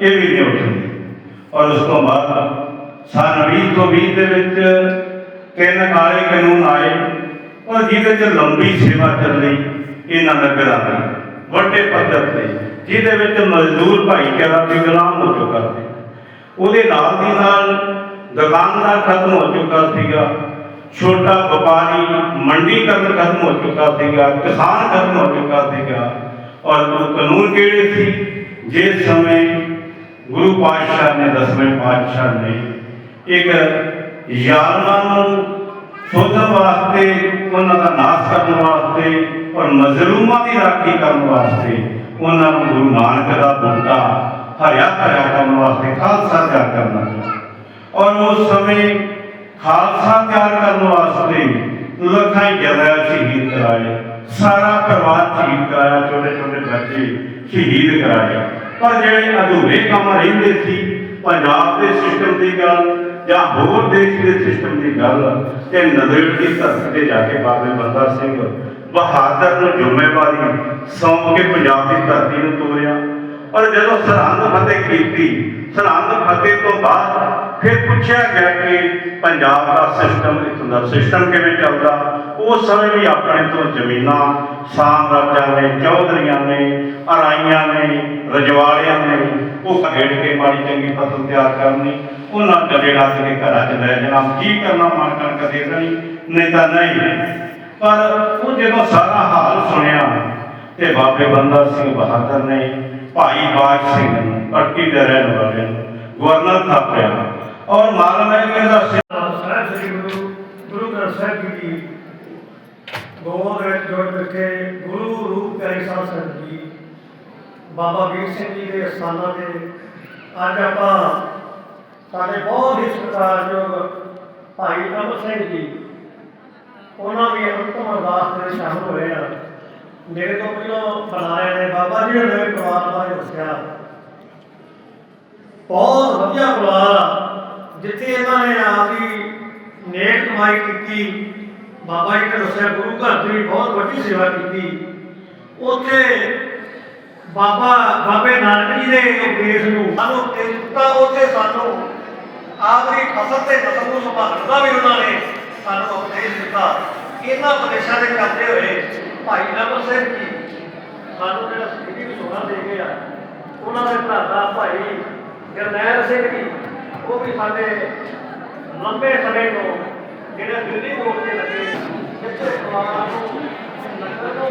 ਇਹ ਵੀ ਨਹੀਂ ਉੱਠਣੀ। ਔਰ ਉਸ ਤੋਂ ਬਾਅਦ ਸਨ 20 ਤੋਂ 20 ਦੇ ਵਿੱਚ ਤਿੰਨ ਕਾਲੇ ਕਾਨੂੰਨ ਆਏ ਔਰ ਜਿਹਦੇ ਚ ਲੰਬੀ ਸੇਵਾ ਚੱਲੀ ਇਹਨਾਂ ਨਗਰਾਂ ਦੀ ਵੱਡੇ ਪੱਧਰ ਤੇ, ਜਿਹਦੇ ਵਿੱਚ ਮਜ਼ਦੂਰ ਭਾਈਚਾਰਾ ਵੀ ਗੁਲਾਮ ਹੋ ਚੁੱਕਾ ਸੀ। ਉਹਦੇ ਨਾਲ ਦੀ ਨਾਲ ਦੁਕਾਨਦਾਰ ਖਤਮ ਹੋ ਚੁੱਕਾ ਸੀਗਾ, ਛੋਟਾ ਵਪਾਰੀ ਮੰਡੀਕਰਨ ਖਤਮ ਹੋ ਚੁੱਕਾ ਸੀਗਾ, ਕਿਸਾਨ ਖਤਮ ਹੋ ਚੁੱਕਾ ਸੀਗਾ। ਔਰ ਕਾਨੂੰਨ ਕਿਹੜੇ ਸੀ? ਜਿਸ ਸਮੇਂ ਗੁਰੂ ਪਾਤਸ਼ਾਹ ਨੇ, ਦਸਵੇਂ ਪਾਤਸ਼ਾਹ ਨੇ ਇੱਕ ਜ਼ਾਲਮਾਂ ਨੂੰ ਸੋਧਣ ਵਾਸਤੇ, ਉਹਨਾਂ ਦਾ ਨਾਸ਼ ਕਰਨ ਵਾਸਤੇ ਔਰ ਮਜ਼ਲੂਮਾਂ ਦੀ ਰਾਖੀ ਕਰਨ ਵਾਸਤੇ ਉਹਨਾਂ ਨੂੰ ਗੁਰੂ ਨਾਨਕ ਦਾ ਬੂਟਾ ਹਰਿਆ ਭਰਿਆ ਕਰਨ ਵਾਸਤੇ ਖਾਲਸਾ ਤਿਆਰ ਕਰਨਾ ਔਰ ਉਸ ਸਮੇਂ ਖਾਲਸਾ ਤਿਆਰ ਕਰਨ ਵਾਸਤੇ ਲੱਖਾਂ ਸ਼ਹੀਦ ਕਰਾਏ, ਸਾਰਾ ਪਰਿਵਾਰ ਸ਼ਹੀਦ ਕਰਾਇਆ ਛੋਟੇ ਛੋਟੇ ਬੱਚੇ ਸ਼ਹੀਦ ਕਰਾਏ। ਪਰ ਜਿਹੜੇ ਅਧੂਰੇ ਕੰਮ ਰਹਿੰਦੇ ਸੀ, ਪੰਜਾਬ ਦੇ ਸਿਸਟਮ ਦੀ ਗੱਲ ਜਾਂ ਹੋਰ ਦੇਸ਼ ਦੇ ਸਿਸਟਮ ਦੀ ਗੱਲ ਤੇ ਨਜ਼ਰ ਦੀ ਧਰਤੀ ਤੇ ਜਾ ਕੇ ਬਾਬੇ ਬੰਦਾ ਸਿੰਘ ਬਹਾਦਰ ਨੂੰ ਜ਼ਿੰਮੇਵਾਰੀ ਸੌਂਪ ਕੇ ਪੰਜਾਬ ਦੀ ਧਰਤੀ ਨੂੰ ਤੋਰਿਆ। ਔਰ ਜਦੋਂ ਸਰਹੰਦ ਫਤਿਹ ਕੀਤੀ, ਸਰਹੰਦ ਫਤਿਹ ਤੋਂ ਬਾਅਦ ਫਿਰ ਪੁੱਛਿਆ ਗਿਆ ਕਿ ਪੰਜਾਬ ਦਾ ਸਿਸਟਮ ਇਥੋਂ ਦਾ ਸਿਸਟਮ ਕਿਵੇਂ ਚੱਲਦਾ? ਉਸ ਸਮੇਂ ਵੀ ਆਪਣੇ ਤੋਂ ਜ਼ਮੀਨਾਂ ਸਾਮਰਾਜਾਂ ਨੇ, ਚੌਧਰੀਆਂ ਨੇ, ਅਰਾਈਆਂ ਨੇ ਰਜਵਾਲਿਆਂ ਨੇ, ਉਹ ਖੇਡ ਕੇ ਮਾੜੀ ਚੰਗੀ ਫਸਲ ਤਿਆਰ ਕਰਨੀ, ਉਹਨਾਂ ਚਲੇ ਰੱਖ ਕੇ ਘਰਾਂ 'ਚ ਲੈ ਜਾਣਾ, ਕੀ ਕਰਨਾ ਮਨ ਕਣਕ ਦੇ ਦੇਣੀ, ਨਹੀਂ ਤਾਂ ਨਹੀਂ। ਪਰ ਉਹ ਜਦੋਂ ਸਾਰਾ ਹਾਲ ਸੁਣਿਆ, ਤੇ ਬਾਬੇ ਬੰਦਾ ਸਿੰਘ ਬਹਾਦਰ ਨੇ ਭਾਈ ਬਾਜ ਸਿੰਘ ਨੂੰ, ਪੱਟੀ ਦੇ ਰਹਿਣ ਵਾਲੇ ਨੂੰ, ਗਵਰਨਰ ਥਾਪਿਆ ਔਰ ਮਾਲਮ ਹੈ ਕਿ ਸਾਹਿਬ ਸ੍ਰੀ ਗੁਰੂ ਗੁਰੂ ਗ੍ਰੰਥ ਸਾਹਿਬ ਜੀ ਗੋਦ ਵਿੱਚ ਜੋੜ ਕੇ ਗੁਰੂ ਰੂਪ ਪਿਆਰੀ ਸਾਹਿਬ ਸੰਗਤ ਜੀ, ਬਾਬਾ ਵੀਰ ਸਿੰਘ ਜੀ ਦੇ ਅਸਥਾਨਾਂ ਤੇ ਅੱਜ ਆਪਾਂ ਸਾਡੇ ਬਹੁਤ ਹੀ ਸਤਿਕਾਰਯੋਗ ਭਾਈ ਅਮਰ ਸਿੰਘ ਜੀ, ਉਹਨਾਂ ਦੀ ਅੰਤਮ ਅਰਦਾਸ ਦੇ ਸ਼ਾਮਲ ਹੋਏ ਆ। ਮੇਰੇ ਤੋਂ ਪਹਿਲਾਂ ਬੁਲਾਏ ਨੇ, ਬਾਬਾ ਜੀ ਨੇ ਪਰਿਵਾਰ ਬਾਰੇ ਦੱਸਿਆ। ਬਹੁਤ ਵਧੀਆ ਪਰਿਵਾਰ ਜਿੱਥੇ ਇਹਨਾਂ ਨੇ ਆਪਦੀ ਨੇਕ ਕਮਾਈ ਕੀਤੀ, ਬਾਬਾ ਜੀ ਨੇ ਦੱਸਿਆ ਗੁਰੂ ਘਰ ਦੀ ਬਹੁਤ ਵੱਡੀ ਸੇਵਾ ਕੀਤੀ। ਉੱਥੇ ਬਾਬਾ, ਬਾਬੇ ਨਾਨਕ ਜੀ ਦੇ ਉਪਦੇਸ਼ ਨੂੰ ਸਾਨੂੰ ਦਿੱਤਾ ਉੱਥੇ ਸਾਨੂੰ ਆਪਦੀ ਫਸਲ ਤੇ ਨਸਲ ਨੂੰ ਸੰਭਾਲਣ ਦਾ ਵੀ ਉਹਨਾਂ ਨੇ ਸਾਨੂੰ ਉਪਦੇਸ਼ ਦਿੱਤਾ। ਇਹਨਾਂ ਉਪਦੇਸ਼ਾਂ ਦੇ ਕਰਦੇ ਹੋਏ ਭਾਈ ਨਮਨ ਸਿੰਘ ਜੀ ਸਾਨੂੰ ਜਿਹੜਾ ਸਿੱਖੀ ਵੀ ਦੇ ਗਏ ਉਹਨਾਂ ਦੇ ਭਰਾ ਦਾ ਭਾਈ ਜਰਨੈਲ ਸਿੰਘ ਜੀ ਉਹ ਵੀ ਸਾਡੇ ਲੰਬੇ ਸਮੇਂ ਤੋਂ ਜਿਹੜੇ ਦਿੱਲੀ ਕੋਲ ਤੇ ਲੱਗੇ ਜਿੱਥੇ ਪਰਿਵਾਰਾਂ ਨੂੰ, ਨਗਰ ਨੂੰ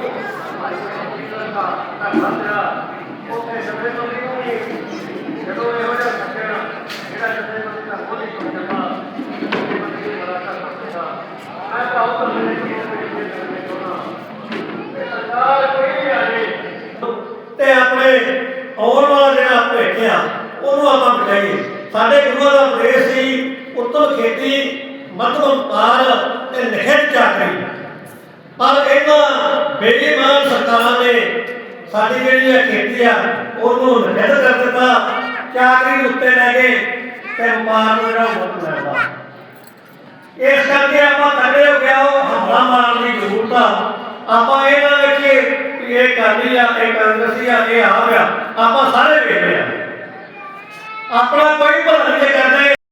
ਭਾਈ ਜਰਨੈਲ ਦਾ ਧੰਨਵਾਦ ਉੱਥੇ ਜਰਨੈਲ ਤੋਂ ਵੀ ਜਦੋਂ ਇਹੋ ਜਿਹਾ ਸੱਜਣ ਜਿਹੜਾ ਜਰਨੈਲ ਦਾ ਕੋਈ ਨਹੀਂ ਕਰਦਾ ਉਹ ਬੰਦੇ ਦੀ ਮੈਂ ਤਾਂ ਉਹ ਤੋਂ ਸਰਕਾਰ ਕੋਈ ਨਹੀਂ ਆ ਤੇ ਆਪਣੇ ਆਉਣ ਵਾਲਾ ਜਿਹੜਾ ਭਵਿੱਖ ਉਹਨੂੰ ਆਪਾਂ ਬਚਾਈਏ ਸਾਡੇ ਗੁਰੂਆਂ ਦਾ ਉਪਦੇਸ਼ ਸੀ ਉੱਤਮ ਖੇਤੀ ਮਤਲਬ ਪਾਰ ਤੇ ਨਿਖੇਧ ਚਾਕਰੀ। ਪਰ ਇਹਨਾਂ ਬੇਈਮਾਨ ਸਰਕਾਰਾਂ ਨੇ ਸਾਡੀ ਜਿਹੜੀ ਇਹ ਖੇਤੀ ਆ, ਉਹਨੂੰ ਨਿਖੇਧ ਕਰ ਦਿੱਤਾ, ਚਾਕਰੀ ਉੱਤੇ ਲੈ ਗਏ ਤੇ ਵਪਾਰ ਨੂੰ ਜਿਹੜਾ ਮੁੱਖ ਲੈਂਦਾ ਇਸ ਕਰਕੇ ਆਪਾਂ ਥੱਲੇ ਹੋ ਗਿਆ ਉਹ ਹਮਲਾ ਮਾਰਨ ਦੀ ਜ਼ਰੂਰਤ ਆ। ਆਪਾਂ ਇਹ ਨਾ ਵੇਖੀਏ ਇਹ ਕਰਨੀ ਆ, ਇਹ ਕਾਂਗਰਸੀ ਆ, ਇਹ ਆ ਗਿਆ ਆਪਾਂ ਸਾਰੇ ਵੇਖਦੇ ਆ ਆਪਣਾ ਕੋਈ ਭਲਾ ਨਹੀਂ ਕਰਨਾ